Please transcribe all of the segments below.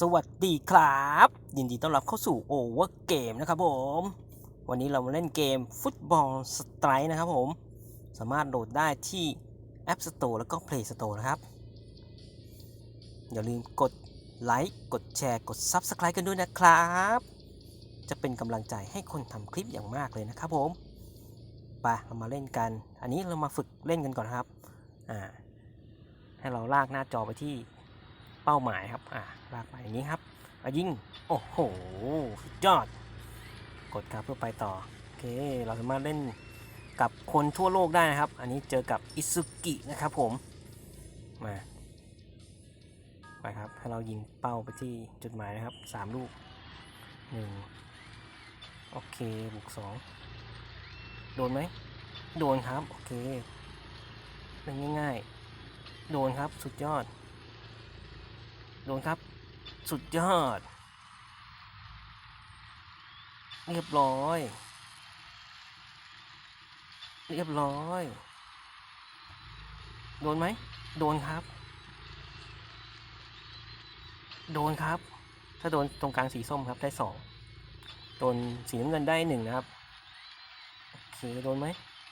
สวัสดีครับ ยินดีต้อนรับเข้าสู่โอเวอร์เกมนะครับผม วันนี้เรามาเล่นเกมฟุตบอลสไตร์นะครับผม สามารถโหลดได้ที่ App Store แล้วก็ Play Store นะครับ อย่าลืมกดไลค์กดแชร์กด Subscribe กันด้วยนะครับ จะเป็นกำลังใจให้คนทำคลิปอย่างมากเลยนะครับผมไปเรามาเล่นกัน อันนี้เรามาฝึกเล่นกันก่อนนะครับอ่าให้เราลากหน้าจอไปที่ เป้าหมายครับ อ่าลากไปอย่างนี้ครับเอายิง โอ้โหสุดยอด กดครับเพื่อไปต่อ โอเค เราสามารถเล่นกับคนทั่วโลกได้นะครับ อันนี้เจอกับอิซุกินะครับผม มา ไปครับให้เรายิงเป้าไปที่จุดหมายนะครับสามลูกหนึ่งโอเค บุกสองโดนไหม โดนครับ โอเคเล่นง่าย ๆ โดนครับ สุดยอด ดนครับสุดยอด เรียบร้อย เรียบร้อย โดนไหม โดนครับ โดนครับ ถ้าโดนตรงกลางสีส้มครับได้สองโดนสีน้ำเงินได้หนึ่งนะครับ โอเค โดนไหม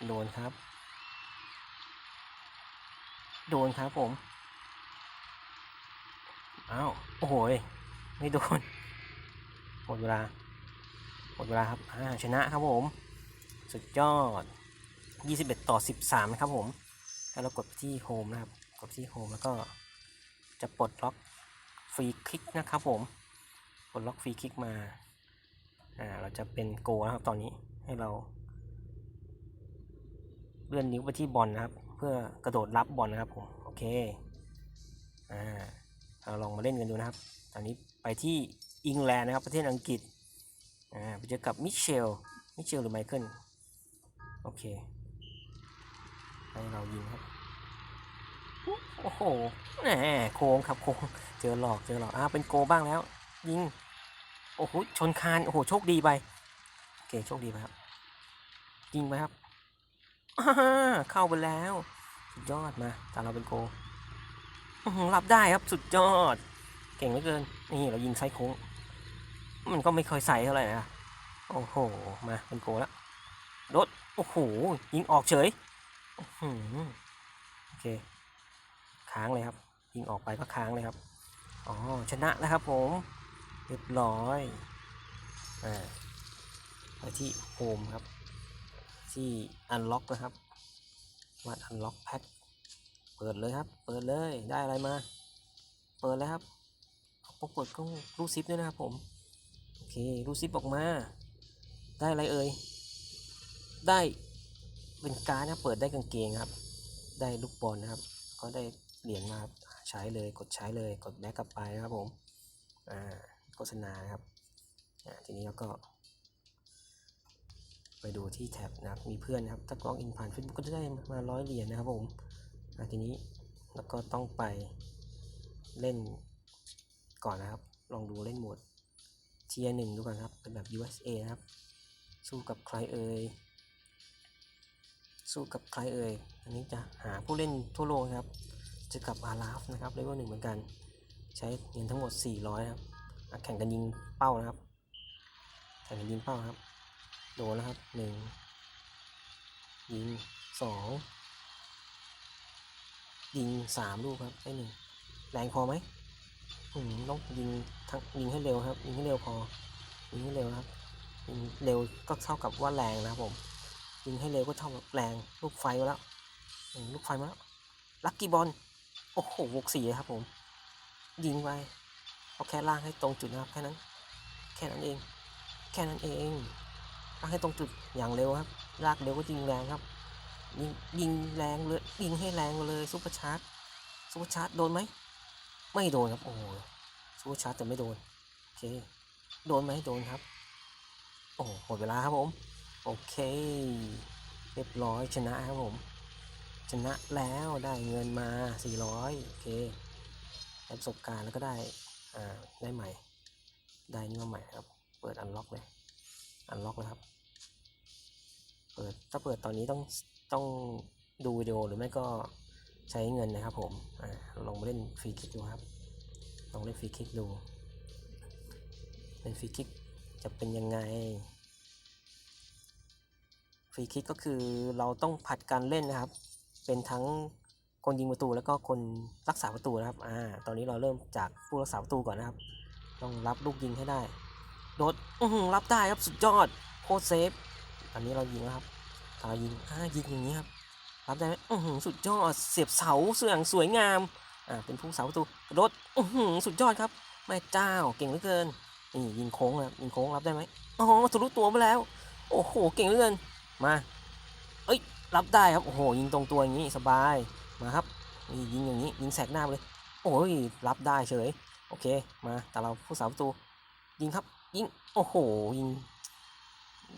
โดนครับ โดนครับผม อ้าว โอ้โหยไม่โดนหมดเวลาหมดเวลาครับอ่าชนะครับผม สุดยอด 21 ต่อ 13 นะครับผมแล้วเรากดไปที่โฮมนะครับ กดที่โฮมแล้วก็จะปลดล็อกฟรีคลิกนะครับผม ปลดล็อกฟรีคลิกมา อ่า เราจะเป็นโกนะครับตอนนี้ให้เรา เลื่อนนิ้วไปที่บอลนะครับ เพื่อกระโดดรับบอลนะครับผม โอเค อ่า เราลองมาเล่นกันดูนะครับ ตอนนี้ไปที่อังกฤษนะครับประเทศอังกฤษอ่าไปเจอกับมิเชลมิเชลหรือไมเคิลโอเคให้เรายิงครับโอ้โหแหมโค้งครับโค้งเจอหลอกเจอหลอกอ่าเป็นโกบ้างแล้ว ยิงโอ้โหชนคานโอ้โหโชคดีไปโอเคโชคดีไปครับยิงไปครับอ่าเข้าไปแล้วสุดยอดมาแต่เราเป็นโก้ รับได้ครับสุดยอด เก่งเหลือเกิน นี่เรายิงไซส์โค้ง มันก็ไม่ค่อยใส่เท่าไหร่นะ โอ้โห มาเป็นโกแล้วรถโอ้โห ยิงออกเฉยโอเค ค้างเลยครับ ยิงออกไปก็ค้างเลยครับ อ๋อ ชนะแล้วครับผม เรียบร้อย อ่าไปที่โฮมครับ ที่อันล็อกนะครับ วัดอันล็อกแพ็ค ปิดเลยครับ เปิดเลย ได้อะไรมา เปิดเลยครับเอเปิดก็รูซิปด้วยนะครับผม โอเค รูซิปออกมา ได้อะไรเอ่ย ได้เป็นการ์ดนะเปิดได้กางเกงครับ ได้ลูกบอลนะครับ ก็ได้เหรียญมาครับใช้เลย กดใช้เลย กดแบ็กกลับไปนะครับผม อ่า โฆษณาครับ อ่า ทีนี้เราก็ ไปดูที่แท็บนะครับ มีเพื่อนนะครับ ถ้ากล็อกอินผ่าน Facebook ก็จะได้มาร้อยเหรียญนะครับผม ทีนี้แล้วก็ต้องไปเล่นก่อนนะครับ ลองดูเล่นโหมดเทียร์หนึ่งดูก่อนครับ เป็นแบบ USA นะครับ สู้กับใครเอ่ย สู้กับใครเอ่ย อันนี้จะหาผู้เล่นทั่วโลกครับ จะกับอาราฟนะครับเลเวลหนึ่งเหมือนกัน ใช้เงินทั้งหมด 400 ครับ แข่งกันยิงเป้านะครับ แข่งกันยิงเป้าครับ โดนแล้วครับหนึ่งยิงสอง ยิงสามลูกครับได้หนึ่งแรงพอไหมอืมต้องยิงทั้งยิงให้เร็วครับยิงให้เร็วพอยิงให้เร็วครับยิงเร็วก็เท่ากับว่าแรงนะครับผมยิงให้เร็วก็เท่ากับแรงลูกไฟมาแล้วอืมลูกไฟมาแล้วลักกี้บอลโอ้โหวกสี่ครับผม ยิงไปเอาแค่ล่างให้ตรงจุดนะครับแค่นั้น แค่นั้นเอง แค่นั้นเองล่างให้ตรงจุดอย่างเร็วครับลากเร็วก็ยิงแรงครับ ยิงยิงแรงเลยยิงให้แรงเลยซุปเปอร์ชาร์จซุปเปอร์ชาร์จโดนไหมไม่โดนครับโอ้ซุปเปอร์ชาร์จแต่ไม่โดนโอเคโดนไหมโดนครับ โอ้หหมดเวลาครับผมโอเค เรียบร้อยชนะครับผม ชนะแล้วได้เงินมา 400 โอเคได้ประสบการณ์แล้วก็ได้อ่าได้ใหม่ ได้นี่มาใหม่ครับ เปิดอันล็อกเลยอันล็อกเลยครับ เปิดถ้าเปิดตอนนี้ต้อง ต้องดูวิดีโอหรือไม่ก็ใช้เงินนะครับผมอลองมาเล่นฟรีคิกดูครับ ลองเล่นฟรีคิกดูเป็นฟรีคิกจะเป็นยังไงฟรีคิกก็คือเราต้องผัดการเล่นนะครับ เป็นทั้งคนยิงประตูแล้วก็คนรักษาประตูนะครับ อ่า ตอนนี้เราเริ่มจากผู้รักษาประตูก่อนนะครับ ต้องรับลูกยิงให้ได้ โดดรับได้ครับสุดยอด โคตรเซฟ อันนี้เรายิงแล้วครับ ตายิงอ่ายิงอย่างนี้ครับรับได้ไหมอื้อหือสุดยอดเสียบเสาเสื่องสวยงามอ่าเป็นผู้สาประตูกระโดดอื้อหือสุดยอดครับแม่เจ้าเก่งเหลือเกินนี่ยิงโค้งนะครับยิงโค้งรับได้ไหมอ๋อทะลุตัวไปแล้ว โอ้โหเก่งเหลือเกินมาเอ้ยรับได้ครับโอ้โหยิงตรงตัวอย่างนี้สบายมาครับนี่ยิงอย่างนี้ยิงแสกหน้าเลย โอ้ยรับได้เฉยโอเคมาแต่เราผู้สาประตูยิงครับยิงโอ้โหยิง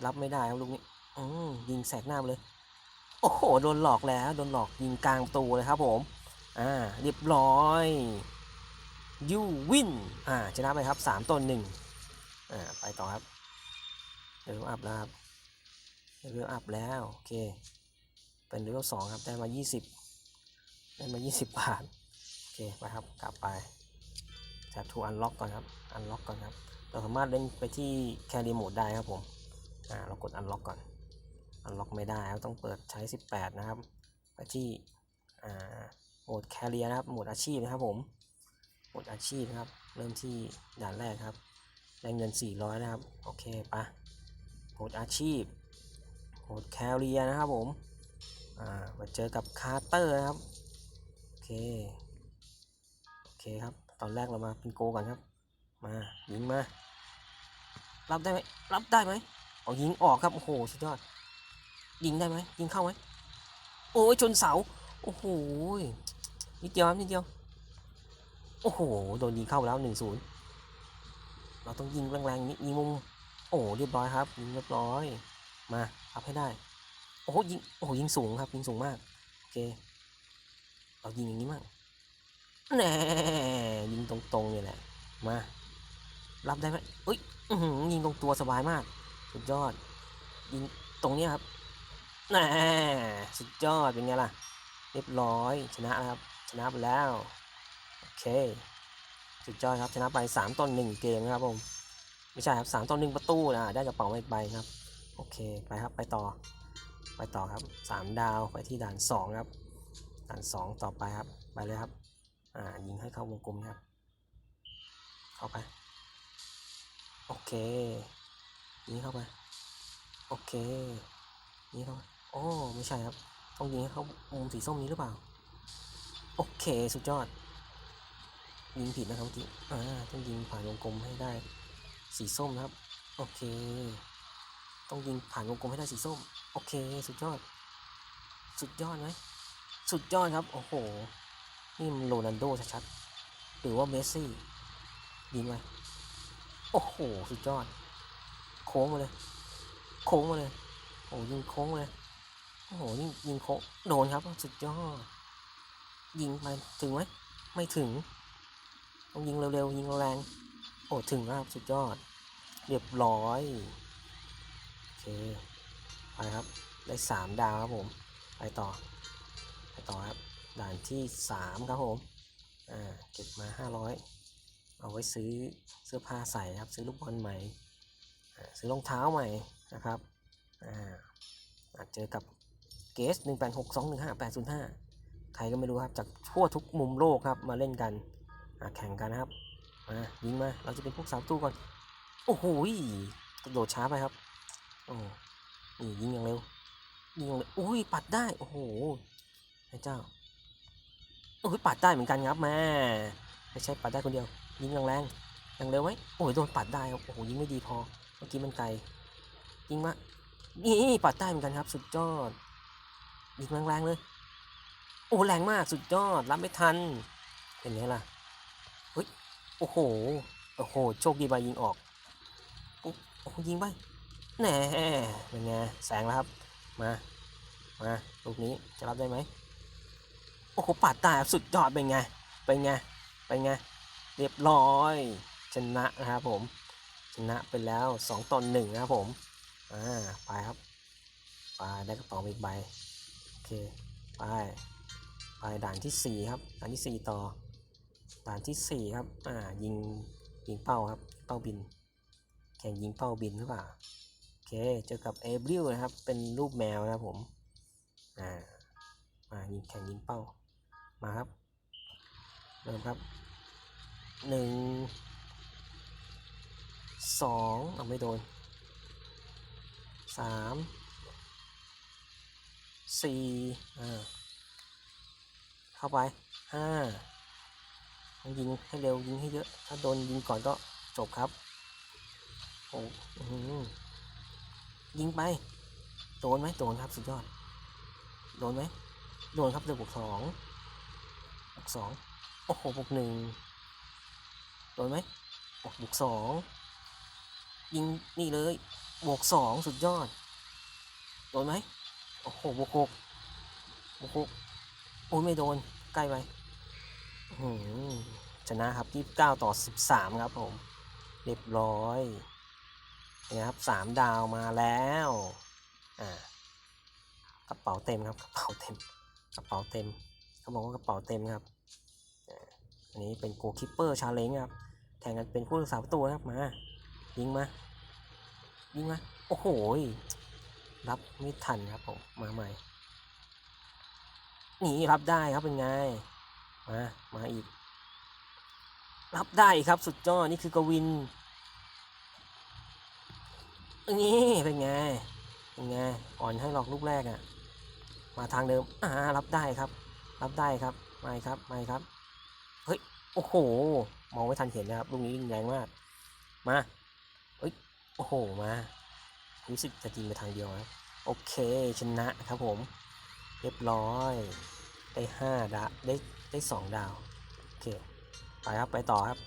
รับไม่ได้ครับลูกนี้ อืมยิงแสกหน้าไปเลย โอ้โห โดนหลอกแล้ว โดนหลอกยิงกลางตูเลยครับผม อ่า เรียบร้อย ยูวิน อ่า ชนะไปครับสามต่อหนึ่งอ่า ไปต่อครับเลเวลอัพแล้วครับเลเวลอัพแล้ว โอเค เป็นเลเวลสองครับ ได้มายี่สิบได้มายี่สิบบาท โอเค ไปครับ กลับไปแท็บทูอันล็อกก่อนครับ อันล็อกก่อนครับ เราสามารถเล่นไปที่แครีโหมดได้ครับผม อ่า เรากดอันล็อกก่อน อันล็อกไม่ได้ครับต้องเปิดใช้ 18 นะครับไปที่โหมดแคเรียนะครับ โหมดอาชีพนะครับผมโหมดอาชีพนะครับ เริ่มที่ด่านแรกครับ ได้เงิน 400 นะครับ โอเคปะโหมดอาชีพ โหมดแคเรียนะครับผม อ่า มาเจอกับคาร์เตอร์นะครับ โอเค โอเคครับ ตอนแรกเรามาเป็นโกก่อนครับ มา ยิงมา รับได้ไหมรับได้ไหมเอายิงออกครับ โอ้โห สุดยอด ยิงได้ไหมยิงเข้าไหมโอ้ยชนเสาโอ้โหนิดเดียวครับนิดเดียวโอ้โหโดนยิงเข้าแล้วหนึ่งศูนย์เราต้องยิงแรงๆยิงมุมโอ้เรียบร้อยครับยิงเรียบร้อยมารับให้ได้โอ้โหยิงโอ้โหยิงสูงครับยิงสูงมากโอเคเรายิงอย่างนี้มั่งแน่ยิงตรงๆเนี่ยแหละมารับได้ไหมเอ้ยยิงตรงตัวสบายมากสุดยอดยิงตรงนี้ครับ น่สุดยอดเป็นไงล่ะ เรียบร้อยชนะครับ ชนะไปแล้ว โอเค สุดยอดครับ ชนะไป 3ต่อ1เกมนะครับผม ไม่ใช่ครับ3ต่อ1ประตูนะได้กระเป๋ามาอีกใบครับ โอเค ไปครับ ไปต่อ ไปต่อครับ 3 ดาว ไปที่ด่าน 2 ครับ ด่าน 2 ต่อไปครับ ไปเลยครับ อ่า ยิงให้เข้าวงกลมครับ เข้าไป โอเค ยิงเข้าไป โอเค ยิงเข้าไป โอ้ ไม่ใช่ครับต้องยิงให้เข้ามุมสีส้มนี้หรือเปล่า โอเคสุดยอด ยิงผิดนะครับเมื่อ่าต้องยิงผ่านวงกลมให้ได้ สีส้มนะครับ โอเค ต้องยิงผ่านวงกลมให้ได้สีส้ม โอเค สุดยอด สุดยอดไหมสุดยอดครับ โอ้โห นี่มันโรนัลโดชัดๆ หรือว่าเมสซี่ ยิงไปโอ้โห สุดยอด โค้งมาเลย โค้งมาเลย โอ้ยิงโค้งมาเลย โอ้โหยิงยิงโค้งโดนครับสุดยอดยิงไปถึงไหมไม่ถึงต้องยิงเร็วๆยิงแรงโอ้ถึงแล้วครับสุดยอด เรียบร้อยโอเคไปครับได้สามดาวครับผมไปต่อไปต่อครับด่านที่สามครับผมอ่าเก็บมาห้าร้อยเอาไว้ซื้อเสื้อผ้าใส่ครับซื้อลูกบอลใหม่ซื้อรองเท้าใหม่นะครับอ่าอาจเจอกับ เกสหนึ่งแปดหกสองหนึ่งห้าแปดศูนย์ห้าใครก็ไม่รู้ครับ จากทั่วทุกมุมโลกครับ มาเล่นกันแข่งกันนะครับ มายิงมา เราจะเป็นพวกสาวตู้ก่อน โอ้โหกระโดดช้าไปครับ โอ้นี่ยิงอย่างเร็ว ยิงอย่างเร็วอุ้ย ปัดได้ โอ้โหพระเจ้า โอ้ย ปัดได้เหมือนกันครับแม่ไม่ใช่ปัดได้คนเดียว ยิงแรงๆอย่างเร็วไหมโอ้ย โดนปัดได้ครับ โอ้โห ยิงไม่ดีพอ เมื่อกี้มันไกล ยิงมานี่ปัดได้เหมือนกันครับ สุดยอด ยิงแรงๆเลย โอ้แรงมากสุดยอดรับไม่ทันเป็นไงล่ะเฮ้ยโอ้โหโอ้โหโชคดีไปยิงออกโอ้โหยิงไปแหน่เป็นไงแสงแล้วครับมามาลูกนี้จะรับได้ไหมโอ้โหปัดได้ครับสุดยอดเป็นไงเป็นไงเป็นไงเรียบร้อยชนะนะครับผมชนะไปแล้ว2ต่อ1นะครับผมอ่าไปครับไปได้กระเป๋ามาอีกใบ เค ไป ไปด่านที่ 4 ครับ ด่านที่ 4 ต่อ ด่านที่ 4 ครับ อ่า ยิง ยิงเป้าครับ เป้าบิน แข่งยิงเป้าบินหรือเปล่า โอเค เจอกับเอเบริลนะครับ เป็นรูปแมวนะครับผม อ่า มายิงแข่งยิงเป้า มาครับ เริ่มครับหนึ่งสองเอาไม่โดนสาม สี่เข้าไปห้ายิงให้เร็วยิงให้เยอะ ถ้าโดนยิงก่อนก็จบครับโอ้อื้อหือยิงไป โดนไหมโดนครับสุดยอด โดนไหมโดนครับเดือบวกสองบวกสองโอ้โหบวกหนึ่งโดนไหมโอ้บวกสองยิงนี่เลยบวกสองสุดยอด โดนไหม โอ้โหบวกหกบวกหกโอ้ยไม่โดน ใกล้ไปอื้อหือชนะครับยี่เก้าต่อสิบสามครับผม เรียบร้อยนี่ครับสามดาวมาแล้ว อ่ากระเป๋าเต็มครับ กระเป๋าเต็ม กระเป๋าเต็ม เขาบอกว่ากระเป๋าเต็มครับ อันนี้เป็นโกคิปเปอร์ชาเลนจ์ครับ แข่งกันเป็นผู้รักษาประตูครับ มา ยิงมา ยิงมา โอ้โห รับไม่ทันครับผม มาใหม่ นี่รับได้ครับเป็นไง มา มาอีก รับได้ครับสุดยอดนี่คือกวิน นี่เป็นไง เป็นไง อ่อนให้หลอกลูกแรกอะ่ะ มาทางเดิม อ่า รับได้ครับ รับได้ครับไม่ครับไม่ครับ เฮ้ย โอ้โห มองไม่ทันเห็นนะครับ ลูกนี้ยิงแรงมาก มา เฮ้ย โอ้โห มา รู้สึกจะยิงไปทางเดียวนะโอเคชนะครับผม เรียบร้อย ได้ห้าดาวได้ได้สองดาว โอเค ไปครับ ไปต่อครับ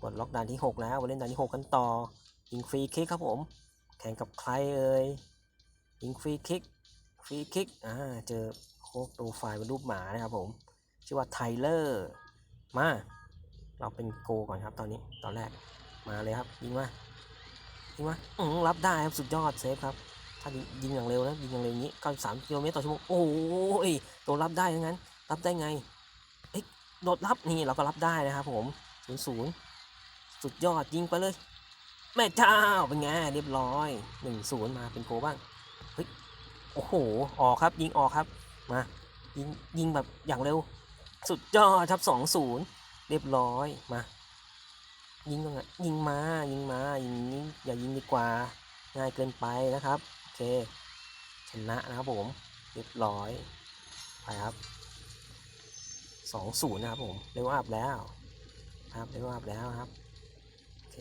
ปลดล็อกด่านที่ 6 แล้วมาเล่นด่านที่ 6 กันต่อ ยิงฟรีคิกครับผม แข่งกับใครเอ่ย ยิงฟรีคิก ฟรีคิก อ่า เจอโค้ดโปรไฟล์เป็นรูปหมานะครับผม ชื่อว่าไทเลอร์ มา เราเป็นโกก่อนครับตอนนี้ ตอนแรก มาเลยครับ ยิงมา ยิงมาอืมรับได้ครับสุดยอดเซฟครับ ถ้ายิงอย่างเร็วนะยิงอย่างเร็วอย่างนี้93กิโลเมตรต่อชั่วโมงโอ้ยตัวรับได้ทั้งนั้น รับได้ไงเฮ้ยโดดรับนี่เราก็รับได้นะครับผมศูนย์ศูนย์สุดยอดยิงไปเลย แม่เจ้าเป็นไงเรียบร้อยหนึ่งศูนย์มาเป็นโกบ้างเฮ้ยโอ้โหออกครับยิงออกครับมายิงยิงแบบอย่างเร็ว สุดยอดครับสองศูนย์เรียบร้อยมา ยิงตรงไหนยิงมายิงมายิงนี้อย่ายิงดีกว่าง่ายเกินไปนะครับโอเคชนะนะครับผมเรียบร้อยไปครับสองศูนย์นะครับผมเร็วอัพแล้วครับได้ว่าบแล้วครับโอเค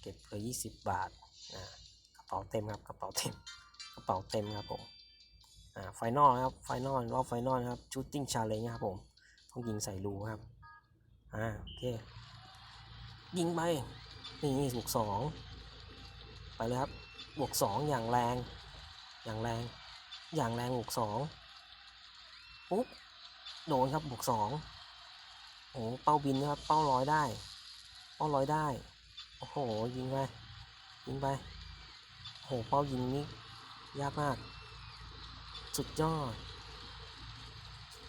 เก็บเลยยี่สิบบาทอ่ากระเป๋าเต็มครับกระเป๋าเต็มกระเป๋าเต็มครับผมอ่าไฟนอลครับไฟนอลรอบไฟนอลครับชูตติ้งชาเลนจ์ครับผมต้องยิงใส่รูครับอ่าโอเค ยิงไปนี่บวกสองไปเลยครับบวกสองอย่างแรง อย่างแรง อย่างแรงบวกสองปุ๊บโดนครับบวกสองโอ้หเป้าบินนะครับ เป้าลอยได้ เป้าลอยได้ โอ้โห ยิงไป ยิงไปโอ้โห เป้ายิงนี่ยากมาก สุดยอด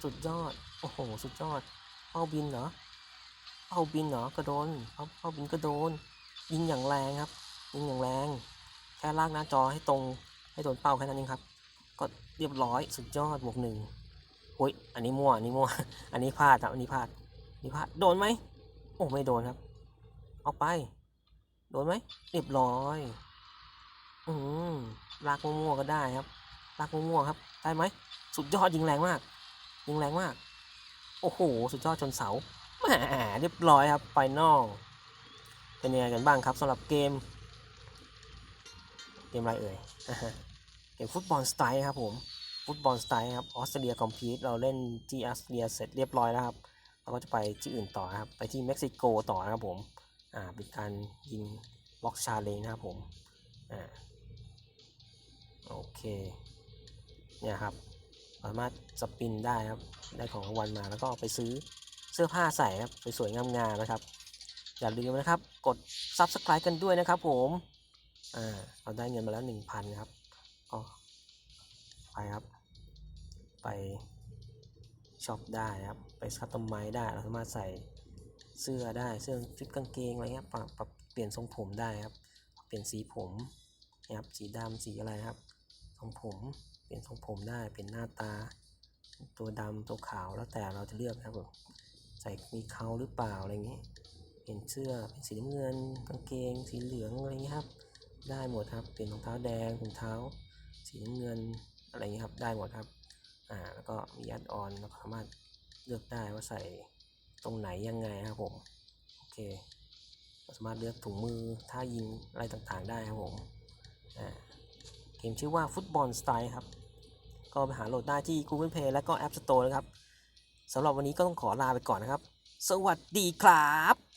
สุดยอด โอ้โห สุดยอด เป้าบินเหรอ เป้าบินเหรอกระโดนเป้าเป้าบินกระโดน ยิงอย่างแรงครับ ยิงอย่างแรง แค่ลากหน้าจอให้ตรงให้โดนเป้าแค่นั้นเองครับ ก็เรียบร้อยสุดยอดบวกหนึ่งโอ้ยอันนี้มั่วอันนี้มั่วอันนี้พลาดครับอันนี้พลาดนี่พลาดโดนไหมโอ้ไม่โดนครับ เอาไป โดนไหมเรียบร้อยอืมลากมั่วก็ได้ครับลากมั่วครับ ได้ไหมสุดยอดยิงแรงมาก ยิงแรงมาก โอ้โห สุดยอดชนเสา แหมเรียบร้อยครับไฟนอลเป็นยังไงกันบ้างครับสำหรับเกม เกมอะไรเอ่ยเกมฟุตบอลสไตล์ครับผมฟุตบอลสไตล์ครับออสเตรเลียคอมพีตเราเล่นที่ออสเตรเลียเสร็จเรียบร้อยแล้วครับเราก็จะไปที่อื่นต่อครับไปที่เม็กซิโกต่อนะครับผมอ่าเป็นการยิงบล็อกชาเลนนะครับผมอ่าโอเคเนี่ยครับสามารถสปินได้ครับได้ของรางวัลมาแล้วก็ไปซื้อ เสื้อผ้าใส่ครับสวยๆงามๆนะครับ อย่าลืมนะครับ กด Subscribe กันด้วยนะครับ ผมอ่าเราได้เงินมาแล้วหนึ่งพันครับก็ไปครับ ไปช็อปได้ครับ ไปคัสตอมไม้ได้เราสามารถใส่เสื้อได้เสื้อชุดกางเกงอะไรเงี้ยปรับปรับเปลี่ยนทรงผมได้ครับ เปลี่ยนสีผมนะครับสีดำสีอะไรครับทรงผมเปลี่ยนทรงผมได้เปลี่ยนหน้าตา ตัวดำตัวขาวแล้วแต่เราจะเลือกครับผม ใส่มีเขาหรือเปล่าอะไรอย่างนี้เปลี่ยนเสื้อเป็นสีน้ำเงินกางเกง สีเหลืองอะไรอย่างนี้ครับ ได้หมดครับเปลี่ยนรองเท้าแดงถุงเท้า สีน้ำเงินอะไรอย่างนี้ครับได้หมดครับอ่าแล้วก็มียัดออนเราสามารถเลือกได้ว่าใส่ตรงไหนยังไงครับผมโอเคเราสามารถเลือกถุงมือท่ายิงอะไรต่างๆได้ครับผมอ่าเกมชื่อว่าฟุตบอลสไตล์ครับก็ไปหาโหลดได้ที่ Google Play และก็ App Store นะครับ สำหรับวันนี้ก็ต้องขอลาไปก่อนนะครับ สวัสดีครับ